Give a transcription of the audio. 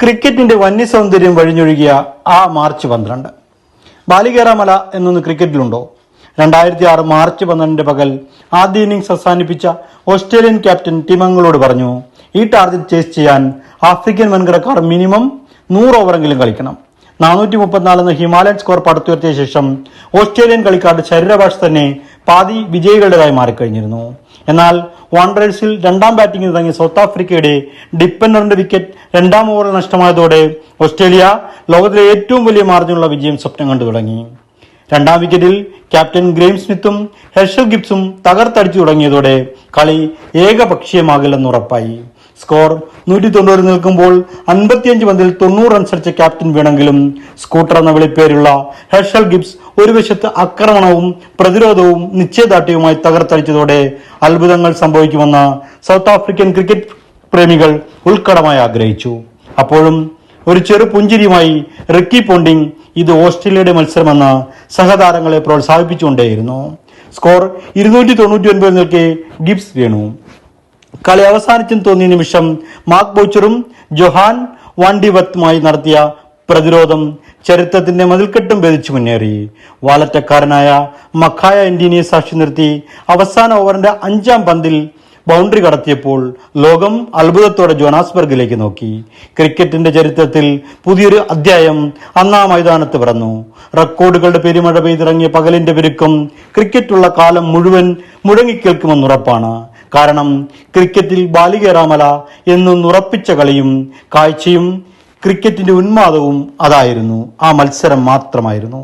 ക്രിക്കറ്റിന്റെ വന്യസൗന്ദര്യം വഴിഞ്ഞൊഴുകിയ ആ മാർച്ച് പന്ത്രണ്ട്. ബാലികേറാമല എന്നൊന്ന് ക്രിക്കറ്റിലുണ്ടോ? രണ്ടായിരത്തി ആറ് മാർച്ച് പന്ത്രണ്ടിന്റെ പകൽ ആദ്യ ഇന്നിംഗ്സ് അവസാനിപ്പിച്ച ഓസ്ട്രേലിയൻ ക്യാപ്റ്റൻ ടിമങ്ങളോട് പറഞ്ഞു ഈ ടാർഗറ്റ് ചേസ് ചെയ്യാൻ ആഫ്രിക്കൻ വൻകിടക്കാർ മിനിമം നൂറ് ഓവറെങ്കിലും കളിക്കണം. നാനൂറ്റി മുപ്പത്തിനാല് എന്ന ഹിമാലയൻ സ്കോർ പടുത്തുയർത്തിയ ശേഷം ഓസ്ട്രേലിയൻ കളിക്കാരുടെ ശരീരഭാഷ തന്നെ പാതി വിജയികളുടേതായി മാറിക്കഴിഞ്ഞിരുന്നു. എന്നാൽ വാണ്ടറേഴ്സിൽ രണ്ടാം ബാറ്റിംഗിന് തുടങ്ങിയ സൗത്ത് ആഫ്രിക്കയുടെ ഡിപ്പെൻഡറിന്റെ വിക്കറ്റ് രണ്ടാം ഓവറിൽ നഷ്ടമായതോടെ ഓസ്ട്രേലിയ ലോകത്തിലെ ഏറ്റവും വലിയ മാർജിനുള്ള വിജയം സ്വപ്നം കണ്ടു തുടങ്ങി. രണ്ടാം വിക്കറ്റിൽ ക്യാപ്റ്റൻ ഗ്രെയിം സ്മിത്തും ഹെർഷൽ ഗിബ്സും തകർത്തടിച്ചു തുടങ്ങിയതോടെ കളി ഏകപക്ഷീയമാകില്ലെന്ന് ഉറപ്പായി. സ്കോർ നൂറ്റി തൊണ്ണൂറ് നിൽക്കുമ്പോൾ അൻപത്തിയഞ്ച് പന്തിൽ തൊണ്ണൂറ് റൺസ് അടിച്ച ക്യാപ്റ്റൻ വീണെങ്കിലും സ്കൂട്ടർ എന്ന വിളിപ്പേരുള്ള ഹെർഷൽ ഗിബ്സ് ഒരു വശത്ത് ആക്രമണവും പ്രതിരോധവും നിശ്ചയദാർഢ്യവുമായി തകർത്തടിച്ചതോടെ അത്ഭുതങ്ങൾ സംഭവിക്കുമെന്ന് സൗത്ത് ആഫ്രിക്കൻ ക്രിക്കറ്റ് പ്രേമികൾ ഉൾക്കടമായി ആഗ്രഹിച്ചു. അപ്പോഴും ഒരു ചെറു പുഞ്ചിരിയുമായി റിക്കി പോണ്ടിങ് ഇത് ഓസ്ട്രേലിയയുടെ മത്സരമെന്ന് സഹതാരങ്ങളെ പ്രോത്സാഹിപ്പിച്ചുകൊണ്ടേയിരുന്നു. സ്കോർ ഇരുന്നൂറ്റി തൊണ്ണൂറ്റി ഒൻപത് നിൽക്കെ ഗിബ്സ് വീണു. കളി അവസാനിച്ചും തോന്നിയ നിമിഷം മാർക്ക് ബോച്ചറും ജൊഹാൻ വാണ്ടിവത്തുമായി നടത്തിയ പ്രതിരോധം ചരിത്രത്തിന്റെ മതിൽക്കെട്ടും ഭേദിച്ചു മുന്നേറി. വാലറ്റക്കാരനായ മഖായ ഇന്ത്യനെ സാക്ഷി നിർത്തി അവസാന ഓവറിന്റെ അഞ്ചാം പന്തിൽ ബൗണ്ടറി കടത്തിയപ്പോൾ ലോകം അത്ഭുതത്തോടെ ജോനാസ്ബർഗിലേക്ക് നോക്കി. ക്രിക്കറ്റിന്റെ ചരിത്രത്തിൽ പുതിയൊരു അധ്യായം അന്നാ മൈതാനത്ത് പിറന്നു റെക്കോർഡുകളുടെ പെരുമഴ പെയ്തിറങ്ങിയ പകലിന്റെ പെരുക്കം ക്രിക്കറ്റുള്ള കാലം മുഴുവൻ മുഴങ്ങിക്കേൾക്കുമെന്നുറപ്പാണ് കാരണം ക്രിക്കറ്റിൽ ബാലികേറാമല എന്നും ഉറപ്പിച്ച കളിയും കാഴ്ചയും ക്രിക്കറ്റിന്റെ ഉന്മാദവും അതായിരുന്നു. ആ മത്സരം മാത്രമായിരുന്നു.